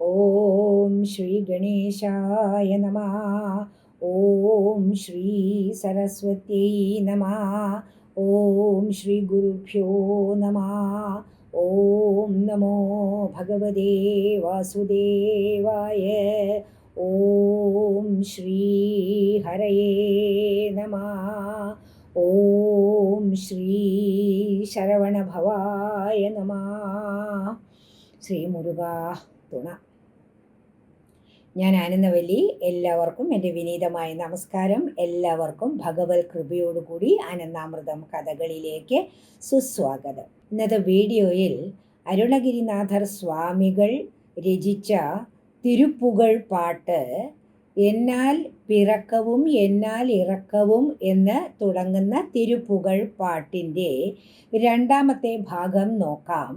ഓം ശ്രീ ഗണേശായ നമ. ഓം ശ്രീ സരസ്വത്യൈ നമ. ഓം ശ്രീ ഗുരുഭ്യോ നമ. ഓം നമോ ഭഗവതേ വാസുദേവായ. ഓം ശ്രീ ഹരയേ നമ. ഓം ശ്രീ ശരവണഭവായ നമ. ശ്രീ മുരുക തുണ ഞാൻ ആനന്ദവല്ലി എല്ലാവർക്കും എന്റെ വിനീതമായ നമസ്കാരം. എല്ലാവർക്കും ഭഗവത് കൃപയോടുകൂടി ആനന്ദാമൃതം കഥകളിലേക്ക് സുസ്വാഗതം. ഇന്നത്തെ വീഡിയോയിൽ അരുണഗിരിനാഥർ സ്വാമികൾ രചിച്ച തിരുപ്പുകൾ പാട്ട് എന്നാൽ പിറക്കവും എന്നാൽ ഇറക്കവും എന്ന് തുടങ്ങുന്ന തിരുപ്പുകൾ പാട്ടിന്റെ രണ്ടാമത്തെ ഭാഗം നോക്കാം.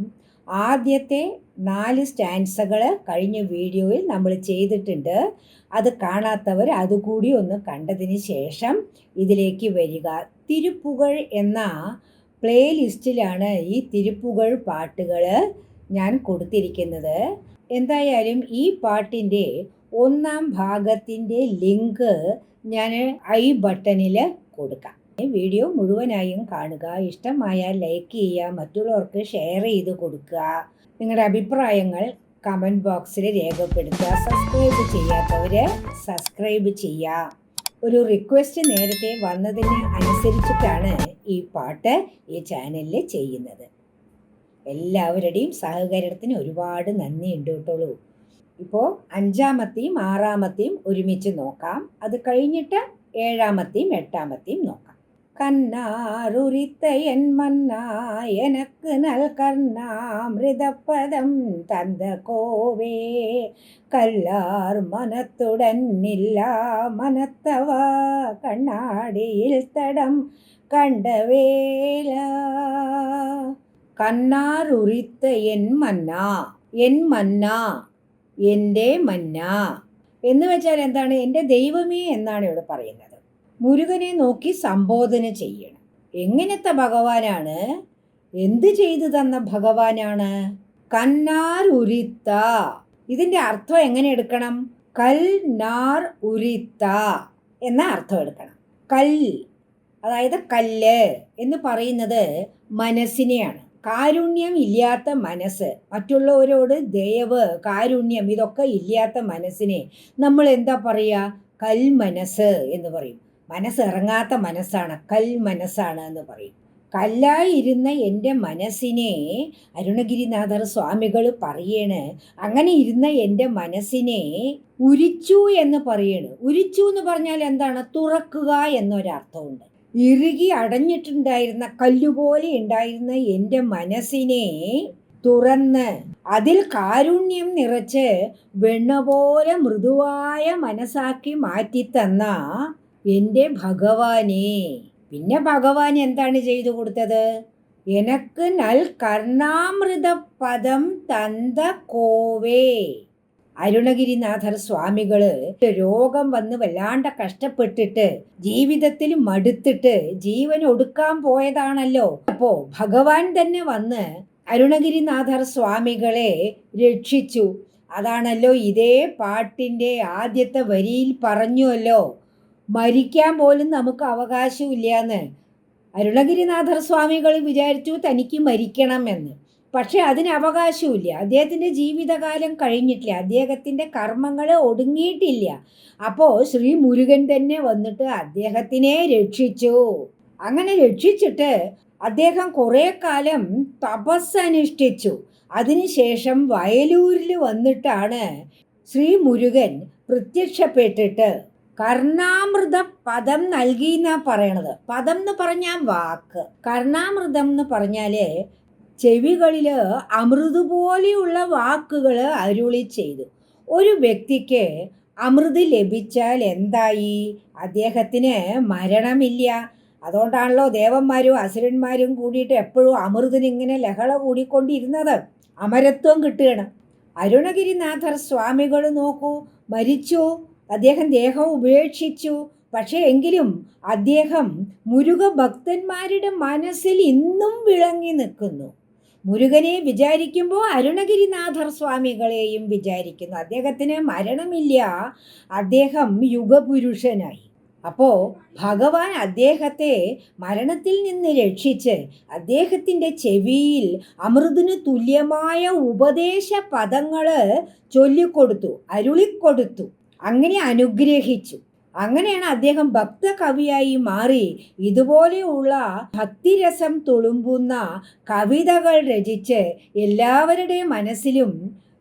ആദ്യത്തെ നാല് സ്റ്റാൻസകൾ കഴിഞ്ഞ വീഡിയോയിൽ നമ്മൾ ചെയ്തിട്ടുണ്ട്. അത് കാണാത്തവർ അതുകൂടി ഒന്ന് കണ്ടതിന് ശേഷം ഇതിലേക്ക് വരിക. തിരുപ്പുകൾ എന്ന പ്ലേലിസ്റ്റിലാണ് ഈ തിരുപ്പുകൾ പാട്ടുകൾ ഞാൻ കൊടുത്തിരിക്കുന്നത്. എന്തായാലും ഈ പാട്ടിന്റെ ഒന്നാം ഭാഗത്തിന്റെ ലിങ്ക് ഞാൻ ഐ ബട്ടണിൽ കൊടുക്കാം. വീഡിയോ മുഴുവനായും കാണുക. ഇഷ്ടമായാൽ ലൈക്ക് ചെയ്യുക. മറ്റുള്ളവർക്ക് ഷെയർ ചെയ്ത് കൊടുക്കുക. നിങ്ങളുടെ അഭിപ്രായങ്ങൾ കമന്റ് ബോക്സിൽ രേഖപ്പെടുത്തുക. സബ്സ്ക്രൈബ് ചെയ്യാത്തവർ സബ്സ്ക്രൈബ് ചെയ്യുക. ഒരു റിക്വസ്റ്റ് നേരത്തെ വന്നതിന് അനുസരിച്ചിട്ടാണ് ഈ പാട്ട് ഈ ചാനലിൽ ചെയ്യുന്നത്. എല്ലാവരുടെയും സഹകരണത്തിന് ഒരുപാട് നന്ദി ഉണ്ട് കേട്ടോളൂ ഇപ്പോൾ അഞ്ചാമത്തെയും ആറാമത്തെയും ഒരുമിച്ച് നോക്കാം. അത് കഴിഞ്ഞിട്ട് ഏഴാമത്തെയും എട്ടാമത്തെയും നോക്കാം. കന്നാറുരിത്ത എൻ മന്നാ എനക്ക് നൽകർണാമൃതപദം തந்த കോവേ. കല്ലാർ മനത്തുടന്നില്ല മനത്തവ കണ്ണാടിയിൽ തടം കണ്ടവേല. കണ്ണാറുരിത്ത എൻ മന്ന എൻ മന്ന എന്റെ മന്ന. എന്ന് വെച്ചാൽ എന്താണ്? എന്റെ ദൈവമേ എന്നാണ് ഇവിടെ പറയുന്നത്. മുരുകനെ നോക്കി സംബോധന ചെയ്യണം. എങ്ങനത്തെ ഭഗവാനാണ്? എന്ത് ചെയ്തു തന്ന ഭഗവാനാണ്? കന്നാർ ഉരിത്ത. ഇതിന്റെ അർത്ഥം എങ്ങനെ എടുക്കണം? കൽ നാർ ഉരിത്ത എന്ന അർത്ഥം എടുക്കണം. കൽ അതായത് കല്ല് എന്ന് പറയുന്നത് മനസ്സിനെയാണ്. കാരുണ്യം ഇല്ലാത്ത മനസ്സ്. മറ്റുള്ളവരോട് ദയവ് കാരുണ്യം ഇതൊക്കെ ഇല്ലാത്ത മനസ്സിനെ നമ്മൾ എന്താ പറയുക? കൽ മനസ്സ് എന്ന് പറയും. മനസ്സിറങ്ങാത്ത മനസ്സാണ് കൽ മനസ്സാണ് എന്ന് പറയും. കല്ലായിരുന്ന എന്റെ മനസ്സിനെ അരുണഗിരിനാഥർ സ്വാമികൾ പറയണ്. അങ്ങനെ ഇരുന്ന എന്റെ മനസ്സിനെ ഉരിച്ചു എന്ന് പറയണ്. ഉരിച്ചു എന്ന് പറഞ്ഞാൽ എന്താണ്? തുറക്കുക എന്നൊരർത്ഥമുണ്ട്. ഇറുകി അടഞ്ഞിട്ടുണ്ടായിരുന്ന കല്ലുപോലെ ഉണ്ടായിരുന്ന എന്റെ മനസ്സിനെ തുറന്ന് അതിൽ കാരുണ്യം നിറച്ച് വെണ്ണ പോലെ മൃദുവായ മനസ്സാക്കി മാറ്റിത്തന്ന എന്റെ ഭഗവാനെ. പിന്നെ ഭഗവാൻ എന്താണ് ചെയ്തു കൊടുത്തത്? എനക്ക് നൽ കർണാമൃത പദം തന്ത കോവേ. അരുണഗിരിനാഥർ സ്വാമികൾ രോഗം വന്ന് വല്ലാണ്ട് കഷ്ടപ്പെട്ടിട്ട് ജീവിതത്തിൽ മടുത്തിട്ട് ജീവൻ ഒടുക്കാൻ പോയതാണല്ലോ. അപ്പോ ഭഗവാൻ തന്നെ വന്ന് അരുണഗിരിനാഥർ സ്വാമികളെ രക്ഷിച്ചു. അതാണല്ലോ ഇതേ പാട്ടിന്റെ ആദ്യത്തെ വരിയിൽ പറഞ്ഞുവല്ലോ. മരിക്കാൻ പോലും നമുക്ക് അവകാശമില്ലയെന്ന് അരുണഗിരിനാഥർ സ്വാമികൾ വിചാരിച്ചു തനിക്ക് മരിക്കണം എന്ന് പക്ഷേ അതിന് അവകാശമില്ല. അദ്ദേഹത്തിന്റെ ജീവിതകാലം കഴിഞ്ഞിട്ടില്ല. അദ്ദേഹത്തിന്റെ കർമ്മങ്ങൾ ഒടുങ്ങിയിട്ടില്ല. അപ്പോൾ ശ്രീ മുരുകൻ തന്നെ വന്നിട്ട് അദ്ദേഹത്തിനെ രക്ഷിച്ചു. അങ്ങനെ രക്ഷിച്ചിട്ട് അദ്ദേഹം കുറേ കാലം തപസ്സനുഷ്ഠിച്ചു. അതിനുശേഷം വയലൂരിൽ വന്നിട്ടാണ് ശ്രീ മുരുകൻ പ്രത്യക്ഷപ്പെട്ടിട്ട് കർണാമൃത പദം നൽകി എന്നാ പറയണത്. പദം എന്ന് പറഞ്ഞാൽ വാക്ക്. കർണാമൃതം എന്ന് പറഞ്ഞാൽ ചെവികളിൽ അമൃത് പോലെയുള്ള വാക്കുകൾ അരുളി ചെയ്തു. ഒരു വ്യക്തിക്ക് അമൃത് ലഭിച്ചാൽ എന്തായി? അദ്ദേഹത്തിന് മരണമില്ല. അതുകൊണ്ടാണല്ലോ ദേവന്മാരും അസുരന്മാരും കൂടിയിട്ട് എപ്പോഴും അമൃതിന് ഇങ്ങനെ ലഹള കൂടിക്കൊണ്ടിരുന്നത്. അമരത്വം കിട്ടുകയാണ്. അരുണഗിരിനാഥർ സ്വാമികൾ നോക്കൂ മരിച്ചു? അദ്ദേഹം ദേഹം ഉപേക്ഷിച്ചു. പക്ഷേ എങ്കിലും അദ്ദേഹം മുരുക ഭക്തന്മാരുടെ മനസ്സിൽ ഇന്നും വിളങ്ങി നിൽക്കുന്നു. മുരുകനെ വിചാരിക്കുമ്പോൾ അരുണഗിരിനാഥർ സ്വാമികളെയും വിചാരിക്കുന്നു. അദ്ദേഹത്തിന് മരണമില്ല. അദ്ദേഹം യുഗപുരുഷനായി. അപ്പോൾ ഭഗവാൻ അദ്ദേഹത്തെ മരണത്തിൽ നിന്ന് രക്ഷിച്ച് അദ്ദേഹത്തിന്റെ ചെവിയിൽ അമൃതിന് തുല്യമായ ഉപദേശ പദങ്ങൾ ചൊല്ലിക്കൊടുത്തു അരുളിക്കൊടുത്തു. അങ്ങനെ അനുഗ്രഹിച്ചു. അങ്ങനെയാണ് അദ്ദേഹം ഭക്ത കവിയായി മാറി ഇതുപോലെയുള്ള ഭക്തിരസം തുളുമ്പുന്ന കവിതകൾ രചിച്ച് എല്ലാവരുടെയും മനസ്സിലും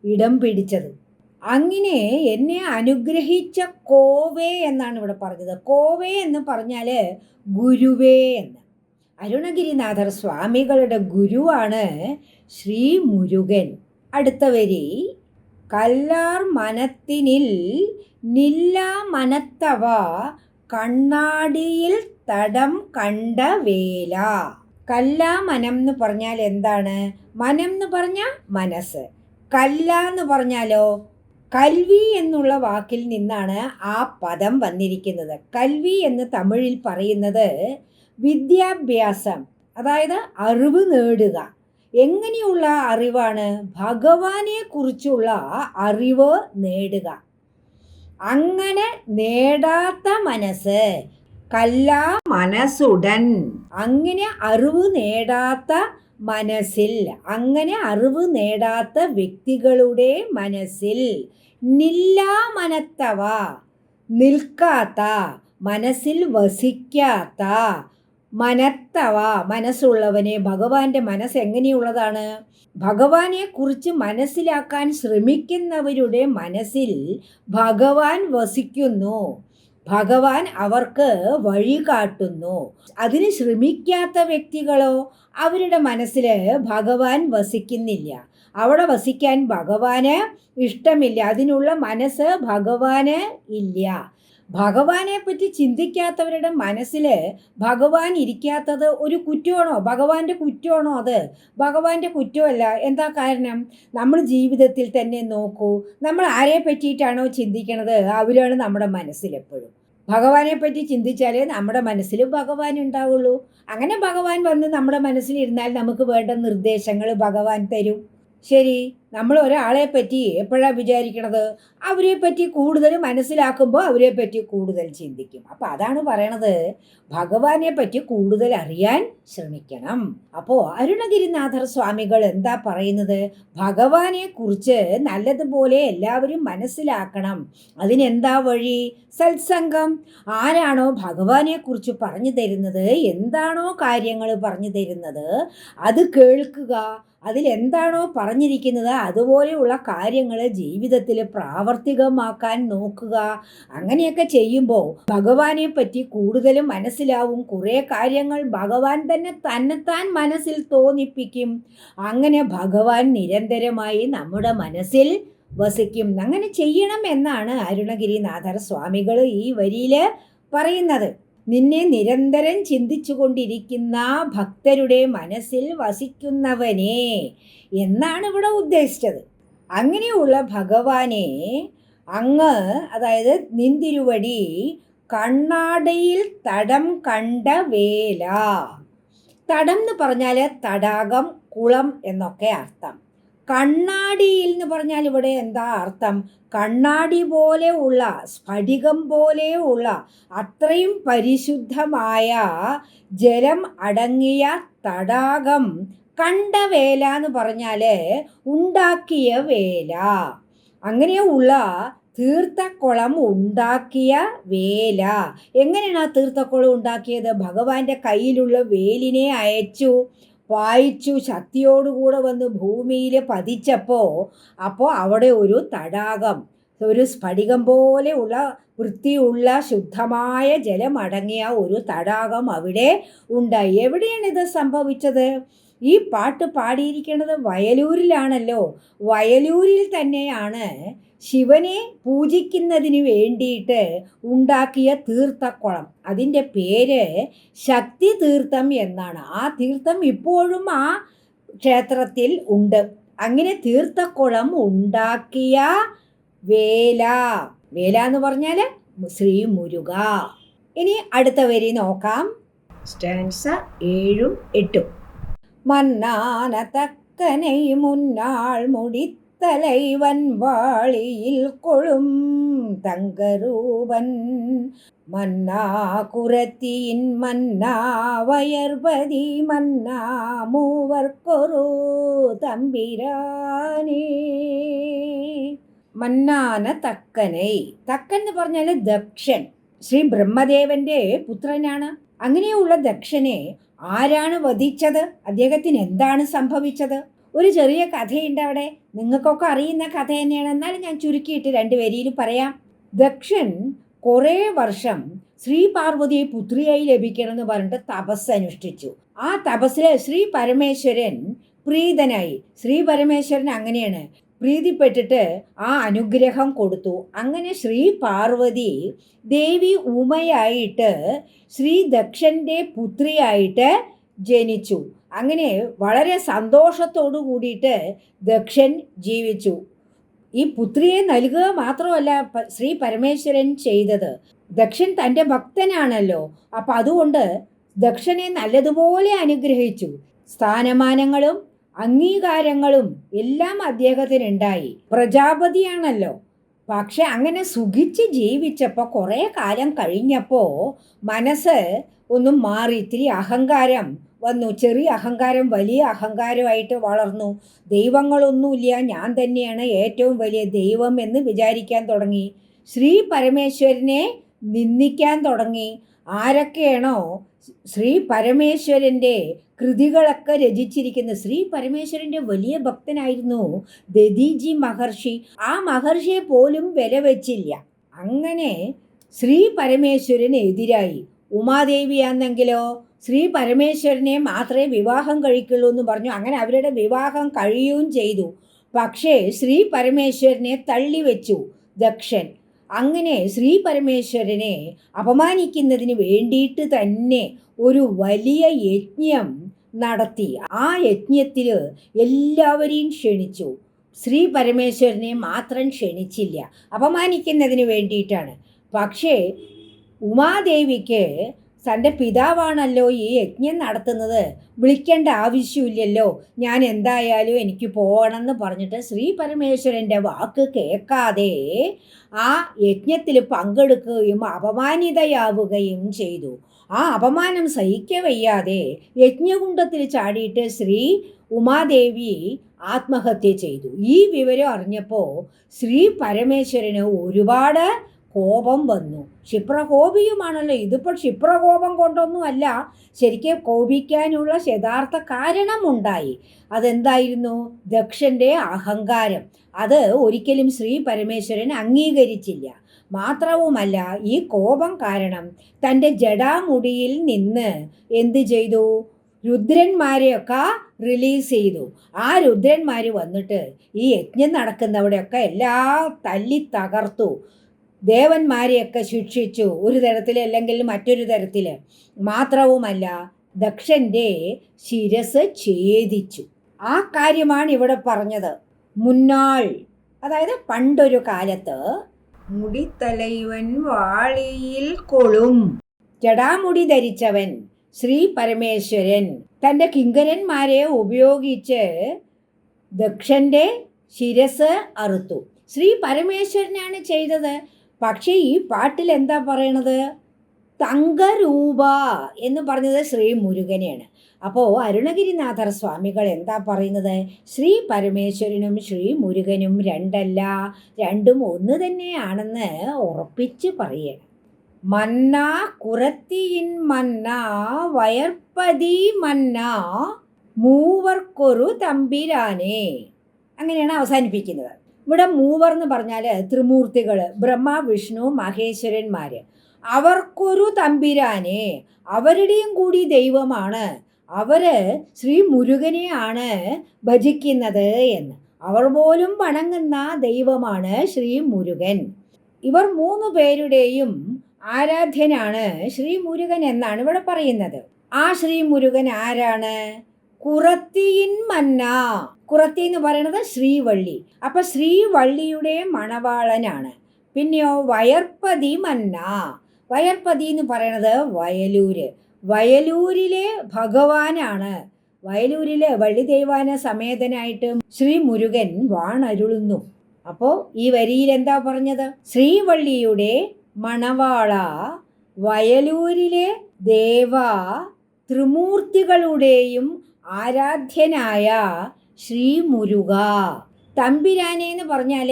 ഇടം പിടിച്ചത്. അങ്ങനെ എന്നെ അനുഗ്രഹിച്ച കോവേ എന്നാണ് ഇവിടെ പറഞ്ഞത്. കോവേ എന്ന് പറഞ്ഞാൽ ഗുരുവേ എന്ന്. അരുണഗിരിനാഥർ സ്വാമികളുടെ ഗുരുവാണ് ശ്രീ മുരുകൻ. അടുത്ത വരി കല്ലാർ മനത്തിനിൽ നില്ലാ മനത്തവ കണ്ണാടിയിൽ തടം കണ്ട വേല. കല്ലാ മനം എന്ന് പറഞ്ഞാൽ എന്താണ്? മനം എന്ന് പറഞ്ഞാൽ മനസ്സ്. കല്ല എന്ന് പറഞ്ഞാലോ? കൽവി എന്നുള്ള വാക്കിൽ നിന്നാണ് ആ പദം വന്നിരിക്കുന്നത്. കൽവി എന്ന് തമിഴിൽ പറയുന്നത് വിദ്യാഭ്യാസം അതായത് അറിവ് നേടുക. എങ്ങനെയുള്ള അറിവാണ് ഭഗവാനെ കുറിച്ചുള്ള അറിവ് നേടുക? അങ്ങനെ നേടാത്ത മനസ്സ് കല്ലാ മനസ്സുടൻ. അങ്ങനെ അറിവ് നേടാത്ത മനസ്സിൽ അങ്ങനെ അറിവ് നേടാത്ത വ്യക്തികളുടെ മനസ്സിൽ നില്ലാമനത്തവ നിൽക്കാത്ത മനസ്സിൽ വസിക്കാത്ത മനത്തവ മനസ്സുള്ളവനെ. ഭഗവാന്റെ മനസ്സ് എങ്ങനെയുള്ളതാണ്? ഭഗവാനെ കുറിച്ച് മനസ്സിലാക്കാൻ ശ്രമിക്കുന്നവരുടെ മനസ്സിൽ ഭഗവാൻ വസിക്കുന്നു. ഭഗവാൻ അവർക്ക് വഴി കാട്ടുന്നു. അതിന് ശ്രമിക്കാത്ത വ്യക്തികളോ അവരുടെ മനസ്സിൽ ഭഗവാൻ വസിക്കുന്നില്ല. അവിടെ വസിക്കാൻ ഭഗവാന് ഇഷ്ടമില്ല. അതിനുള്ള മനസ്സ് ഭഗവാന് ഇല്ല. ഭഗവാനെ പറ്റി ചിന്തിക്കാത്തവരുടെ മനസ്സിൽ ഭഗവാൻ ഇരിക്കാത്തത് ഒരു കുറ്റമാണോ? ഭഗവാന്റെ കുറ്റമാണോ അത്? ഭഗവാന്റെ കുറ്റമല്ല. എന്താ കാരണം? നമ്മൾ ജീവിതത്തിൽ തന്നെ നോക്കൂ. നമ്മൾ ആരെ പറ്റിയിട്ടാണോ ചിന്തിക്കണത്? അവരാണ് നമ്മുടെ മനസ്സിലെപ്പോഴും ഭഗവാനെ പറ്റി ചിന്തിച്ചാലേ നമ്മുടെ മനസ്സിൽ ഭഗവാൻ ഉണ്ടാവുള്ളൂ. അങ്ങനെ ഭഗവാൻ വന്ന് നമ്മുടെ മനസ്സിലിരുന്നാൽ നമുക്ക് വേണ്ട നിർദ്ദേശങ്ങൾ ഭഗവാൻ തരും. ശരി നമ്മൾ ഒരാളെ പറ്റി എപ്പോഴാണ് വിചാരിക്കണത്? അവരെ പറ്റി കൂടുതൽ മനസ്സിലാക്കുമ്പോൾ അവരെ പറ്റി കൂടുതൽ ചിന്തിക്കും. അപ്പം അതാണ് പറയണത്. ഭഗവാനെ പറ്റി കൂടുതൽ അറിയാൻ ശ്രമിക്കണം. അപ്പോൾ അരുണഗിരിനാഥർ സ്വാമികൾ എന്താ പറയുന്നത്? ഭഗവാനെ കുറിച്ച് നല്ലതുപോലെ എല്ലാവരും മനസ്സിലാക്കണം. അതിനെന്താ വഴി? സത്സംഗം. ആരാണോ ഭഗവാനെ കുറിച്ച് പറഞ്ഞു തരുന്നത്? എന്താണോ കാര്യങ്ങൾ പറഞ്ഞു തരുന്നത്? അത് കേൾക്കുക. അതിലെന്താണോ പറഞ്ഞിരിക്കുന്നത് അതുപോലെയുള്ള കാര്യങ്ങൾ ജീവിതത്തിൽ പ്രാവർത്തികമാക്കാൻ നോക്കുക. അങ്ങനെയൊക്കെ ചെയ്യുമ്പോൾ ഭഗവാനെ പറ്റി കൂടുതലും മനസ്സിലാവും. കുറേ കാര്യങ്ങൾ ഭഗവാൻ തന്നെ തന്നെത്താൻ മനസ്സിൽ തോന്നിപ്പിക്കും. അങ്ങനെ ഭഗവാൻ നിരന്തരമായി നമ്മുടെ മനസ്സിൽ വസിക്കും. അങ്ങനെ ചെയ്യണം എന്നാണ് അരുണഗിരിനാഥർ സ്വാമികൾ ഈ വരിയിൽ പറയുന്നത്. നിന്നെ നിരന്തരം ചിന്തിച്ചുകൊണ്ടിരിക്കുന്ന ഭക്തരുടെ മനസ്സിൽ വസിക്കുന്നവനെ എന്നാണ് ഇവിടെ ഉദ്ദേശിച്ചത്. അങ്ങനെയുള്ള ഭഗവാനെ അങ്ങ് അതായത് നിന്തിരുവടി കണ്ണാടയിൽ തടം കണ്ട വേല. തടം എന്ന് പറഞ്ഞാൽ തടാകം കുളം എന്നൊക്കെ അർത്ഥം. കണ്ണാടിയിൽ എന്ന് പറഞ്ഞാൽ ഇവിടെ എന്താ അർത്ഥം? കണ്ണാടി പോലെ ഉള്ള സ്ഫടികം പോലെ ഉള്ള അത്രയും പരിശുദ്ധമായ ജലം അടങ്ങിയ തടാകം കണ്ട വേല എന്ന് പറഞ്ഞാൽ ഉണ്ടാക്കിയ വേല. അങ്ങനെയുള്ള തീർത്ഥക്കുളം ഉണ്ടാക്കിയ വേല. എങ്ങനെയാണ് ആ തീർത്ഥക്കുളം ഉണ്ടാക്കിയത്? ഭഗവാന്റെ കയ്യിലുള്ള വേലിനെ അയച്ചു. വായിച്ചു ശക്തിയോടുകൂടെ വന്ന് ഭൂമിയിൽ പതിച്ചപ്പോൾ അപ്പോൾ അവിടെ ഒരു തടാകം ഒരു സ്ഫടികം പോലെയുള്ള വൃത്തിയുള്ള ശുദ്ധമായ ജലം അടങ്ങിയ ഒരു തടാകം അവിടെ ഉണ്ടായി. ഇത് സംഭവിച്ചത്? ഈ പാട്ട് പാടിയിരിക്കുന്നത് വയലൂരിലാണല്ലോ. വയലൂരിൽ തന്നെയാണ് ശിവനെ പൂജിക്കുന്നതിന് വേണ്ടിയിട്ട് ഉണ്ടാക്കിയ തീർത്ഥക്കുളം. അതിന്റെ പേര് ശക്തി തീർത്ഥം എന്നാണ്. ആ തീർത്ഥം ഇപ്പോഴും ആ ക്ഷേത്രത്തിൽ ഉണ്ട്. അങ്ങനെ തീർത്ഥക്കുളം ഉണ്ടാക്കിയ വേല. വേല എന്ന് പറഞ്ഞാൽ ശ്രീ മുരുക ഇനി അടുത്ത വരി നോക്കാം. സ്റ്റാൻസ ഏഴും എട്ടും. മന്നാനത്തക്കനെ മുന്നാൾ മുടി முடித்தலைவன் வாளியில் கொழும் தங்கரூபன் மன்னா குரத்தியின் மன்னா வயர்பதி மன்னா மூவர்க்கொரு തമ്പിരാനേ മന്നാന തക്കനെ തക്കൻ എന്ന് പറഞ്ഞാൽ ദക്ഷൻ ശ്രീ ബ്രഹ്മദേവന്റെ പുത്രനാണ് അങ്ങനെയുള്ള ദക്ഷനെ ആരാണ് വധിച്ചത് അദ്ദേഹത്തിന് എന്താണ് സംഭവിച്ചത് ഒരു ചെറിയ കഥയുണ്ട് അവിടെ. നിങ്ങൾക്കൊക്കെ അറിയുന്ന കഥ തന്നെയാണ്. എന്നാലും ഞാൻ ചുരുക്കിയിട്ട് രണ്ട് വരിയിൽ പറയാം. ദക്ഷൻ കുറേ വർഷം ശ്രീ പാർവതിയെ പുത്രിയായി ലഭിക്കണമെന്ന് പറഞ്ഞിട്ട് തപസ് അനുഷ്ഠിച്ചു. ആ തപസ്സിൽ ശ്രീ പരമേശ്വരൻ പ്രീതനായി. ശ്രീ പരമേശ്വരൻ അങ്ങനെയാണ്. പ്രീതിപ്പെട്ടിട്ട് ആ അനുഗ്രഹം കൊടുത്തു. അങ്ങനെ ശ്രീ പാർവതി ദേവി ഉമയായിട്ട് ശ്രീ ദക്ഷന്റെ പുത്രിയായിട്ട് ജനിച്ചു. അങ്ങനെ വളരെ സന്തോഷത്തോടു കൂടിയിട്ട് ദക്ഷൻ ജീവിച്ചു. ഈ പുത്രിയെ നൽകുക മാത്രമല്ല ശ്രീ പരമേശ്വരൻ ചെയ്തത്. ദക്ഷൻ തന്റെ ഭക്തനാണല്ലോ. അപ്പം അതുകൊണ്ട് ദക്ഷനെ നല്ലതുപോലെ അനുഗ്രഹിച്ചു. സ്ഥാനമാനങ്ങളും അംഗീകാരങ്ങളും എല്ലാം അദ്ദേഹത്തിനുണ്ടായി. പ്രജാപതിയാണല്ലോ. പക്ഷെ അങ്ങനെ സുഖിച്ച് ജീവിച്ചപ്പോൾ കുറേ കാലം കഴിഞ്ഞപ്പോൾ മനസ്സ് ഒന്നും മാറി. ഇത്തിരി അഹങ്കാരം വന്നു. ചെറിയ അഹങ്കാരം വലിയ അഹങ്കാരമായിട്ട് വളർന്നു. ദൈവങ്ങളൊന്നുമില്ല. ഞാൻ തന്നെയാണ് ഏറ്റവും വലിയ ദൈവം എന്ന് വിചാരിക്കാൻ തുടങ്ങി. ശ്രീ പരമേശ്വരനെ നിന്ദിക്കാൻ തുടങ്ങി. ആരൊക്കെയാണോ ശ്രീ പരമേശ്വരന്റെ കൃതികളൊക്കെ രചിച്ചിരിക്കുന്ന ശ്രീ പരമേശ്വരന്റെ വലിയ ഭക്തനായിരുന്നു ദദീജി മഹർഷി. ആ മഹർഷിയെ പോലും വില വെച്ചില്ല അങ്ങനെ ശ്രീ പരമേശ്വരന് എതിരായി. ഉമാദേവിയാണെങ്കിലോ ശ്രീ പരമേശ്വരനെ മാത്രമേ വിവാഹം കഴിക്കുള്ളൂ എന്ന് പറഞ്ഞു. അങ്ങനെ അവരുടെ വിവാഹം കഴിയുകയും ചെയ്തു. പക്ഷേ ശ്രീ പരമേശ്വരനെ തള്ളി വെച്ചു ദക്ഷൻ. അങ്ങനെ ശ്രീ പരമേശ്വരനെ അപമാനിക്കുന്നതിന് വേണ്ടിയിട്ട് തന്നെ ഒരു വലിയ യജ്ഞം നടത്തി. ആ യജ്ഞത്തിൽ എല്ലാവരെയും ക്ഷണിച്ചു. ശ്രീ പരമേശ്വരനെ മാത്രം ക്ഷണിച്ചില്ല. അപമാനിക്കുന്നതിന് വേണ്ടിയിട്ടാണ്. പക്ഷേ ഉമാദേവിക്ക് തന്റെ പിതാവാണല്ലോ ഈ യജ്ഞം നടത്തുന്നത്. വിളിക്കേണ്ട ആവശ്യമില്ലല്ലോ. ഞാൻ എന്തായാലും എനിക്ക് പോകണമെന്ന് പറഞ്ഞിട്ട് ശ്രീ പരമേശ്വരന്റെ വാക്ക് കേൾക്കാതെ ആ യജ്ഞത്തിൽ പങ്കെടുക്കുകയും അപമാനിതയാവുകയും ചെയ്തു. ആ അപമാനം സഹിക്കവയ്യാതെ യജ്ഞകുണ്ടത്തിൽ ചാടിയിട്ട് ശ്രീ ഉമാദേവി ആത്മഹത്യ ചെയ്തു. ഈ വിവരം അറിഞ്ഞപ്പോൾ ശ്രീ പരമേശ്വരന് ഒരുപാട് കോപം വന്നു. ക്ഷിപ്രകോപിയുമാണല്ലോ. ഇതിപ്പോൾ ക്ഷിപ്രകോപം കൊണ്ടൊന്നും അല്ല ശരിക്കും കോപിക്കാനുള്ള യഥാർത്ഥ കാരണമുണ്ടായി. അതെന്തായിരുന്നു? ദക്ഷന്റെ അഹങ്കാരം. അത് ഒരിക്കലും ശ്രീ പരമേശ്വരൻ അംഗീകരിച്ചില്ല. മാത്രവുമല്ല ഈ കോപം കാരണം തന്റെ ജടാമുടിയിൽ നിന്ന് എന്ത് ചെയ്തു? രുദ്രന്മാരെയൊക്കെ റിലീസ് ചെയ്തു. ആ രുദ്രന്മാർ വന്നിട്ട് ഈ യജ്ഞം നടക്കുന്നവിടെയൊക്കെ എല്ലാ തല്ലി തകർത്തു. ദേവന്മാരെയൊക്കെ ശിക്ഷിച്ചു ഒരു തരത്തിൽ അല്ലെങ്കിൽ മറ്റൊരു തരത്തിൽ മാത്രവുമല്ല ദക്ഷന്റെ ശിരസ് ഛേദിച്ചു. ആ കാര്യമാണ് ഇവിടെ പറഞ്ഞത്. മുന്നാൾ അതായത് പണ്ടൊരു കാലത്ത് മുടിത്തലൈവൻ വാളിയിൽ കൊളും. ജടാമുടി ധരിച്ചവൻ ശ്രീ പരമേശ്വരൻ. തന്റെ കിങ്കരന്മാരെ ഉപയോഗിച്ച് ദക്ഷന്റെ ശിരസ് അറുത്തു. ശ്രീ പരമേശ്വരനാണ് ചെയ്തത്. പക്ഷേ ഈ പാട്ടിൽ എന്താ പറയണത്? തങ്കരൂപ എന്ന് പറഞ്ഞത് ശ്രീ മുരുകനെയാണ്. അപ്പോൾ അരുണഗിരിനാഥർ സ്വാമികൾ എന്താ പറയുന്നത്? ശ്രീ പരമേശ്വരനും ശ്രീ മുരുകനും രണ്ടല്ല രണ്ടും ഒന്ന് തന്നെയാണെന്ന് ഉറപ്പിച്ച് പറയണം. മന്ന കുറത്തിയിൻ മന്ന വയർപ്പതി മന്ന മൂവർക്കൊരു തമ്പിരാനേ. അങ്ങനെയാണ് അവസാനിപ്പിക്കുന്നത്. ഇവിടെ മൂവർ എന്ന് പറഞ്ഞാൽ ത്രിമൂർത്തികൾ ബ്രഹ്മ വിഷ്ണു മഹേശ്വരന്മാർ അവർക്കൊരു തമ്പിരാനെ അവരുടെയും കൂടി ദൈവമാണ്. അവർ ശ്രീ മുരുകനെയാണ് ഭജിക്കുന്നത് എന്ന്. അവർ പോലും വണങ്ങുന്ന ദൈവമാണ് ശ്രീ മുരുകൻ. ഇവർ മൂന്ന് പേരുടെയും ആരാധ്യനാണ് ശ്രീ മുരുകൻ എന്നാണ് ഇവിടെ പറയുന്നത്. ആ ശ്രീ മുരുകൻ ആരാണ്? കുറത്തിയിൻ മന്ന. കുറത്തി എന്ന് പറയുന്നത് ശ്രീവള്ളി. അപ്പൊ ശ്രീവള്ളിയുടെ മണവാളനാണ്. പിന്നെയോ വയർപ്പതി മന്ന. വയർപ്പതി എന്ന് പറയുന്നത് വയലൂര്. വയലൂരിലെ ഭഗവാനാണ്. വയലൂരിലെ വള്ളിദൈവാന സമേതനായിട്ട് ശ്രീ മുരുകൻ വാണരുളുന്നു. അപ്പോൾ ഈ വരിയിൽ എന്താ പറഞ്ഞത്? ശ്രീവള്ളിയുടെ മണവാള വയലൂരിലെ ദേവ ത്രിമൂർത്തികളുടെയും ആരാധ്യനായ ശ്രീ മുരുക. തമ്പിരാനെ എന്ന് പറഞ്ഞാൽ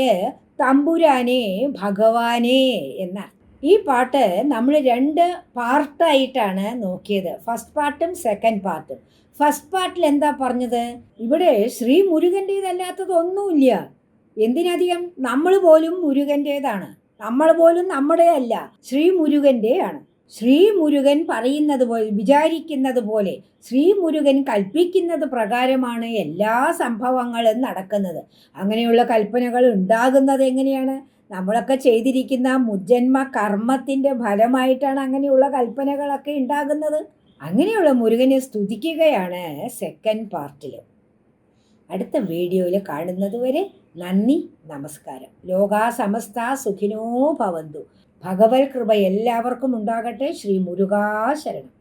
തമ്പുരാനെ ഭഗവാനെ എന്ന ഈ പാട്ട് നമ്മൾ രണ്ട് പാർട്ടായിട്ടാണ് നോക്കിയത്. ഫസ്റ്റ് പാർട്ടും സെക്കൻഡ് പാർട്ടും ഫസ്റ്റ് പാർട്ടിൽ എന്താ പറഞ്ഞത്? ഇവിടെ ശ്രീ മുരുകന്റേതല്ലാത്തതൊന്നുമില്ല എന്തിനധികം? നമ്മൾ പോലും മുരുകന്റേതാണ്. നമ്മൾ പോലും നമ്മുടെ അല്ല ശ്രീ മുരുകന്റെ ആണ് ശ്രീ മുരുകൻ പറയുന്നത് പോലെ വിചാരിക്കുന്നത് പോലെ ശ്രീ മുരുകൻ കൽപ്പിക്കുന്നത് പ്രകാരമാണ് എല്ലാ സംഭവങ്ങളും നടക്കുന്നത്. അങ്ങനെയുള്ള കൽപ്പനകൾ ഉണ്ടാകുന്നത് എങ്ങനെയാണ്? നമ്മളൊക്കെ ചെയ്തിരിക്കുന്ന മുജ്ജന്മ കർമ്മത്തിന്റെ ഫലമായിട്ടാണ് അങ്ങനെയുള്ള കൽപ്പനകളൊക്കെ ഉണ്ടാകുന്നത്. അങ്ങനെയുള്ള മുരുകനെ സ്തുതിക്കുകയാണ് സെക്കൻഡ് പാർട്ടിൽ അടുത്ത വീഡിയോയിൽ കാണുന്നതുവരെ നന്ദി നമസ്കാരം. ലോകാസമസ്ത സുഖിനോ ഭവന്തു. ഭഗവത് കൃപ എല്ലാവർക്കും ഉണ്ടാകട്ടെ. ശ്രീ മുരുകാ ശരണം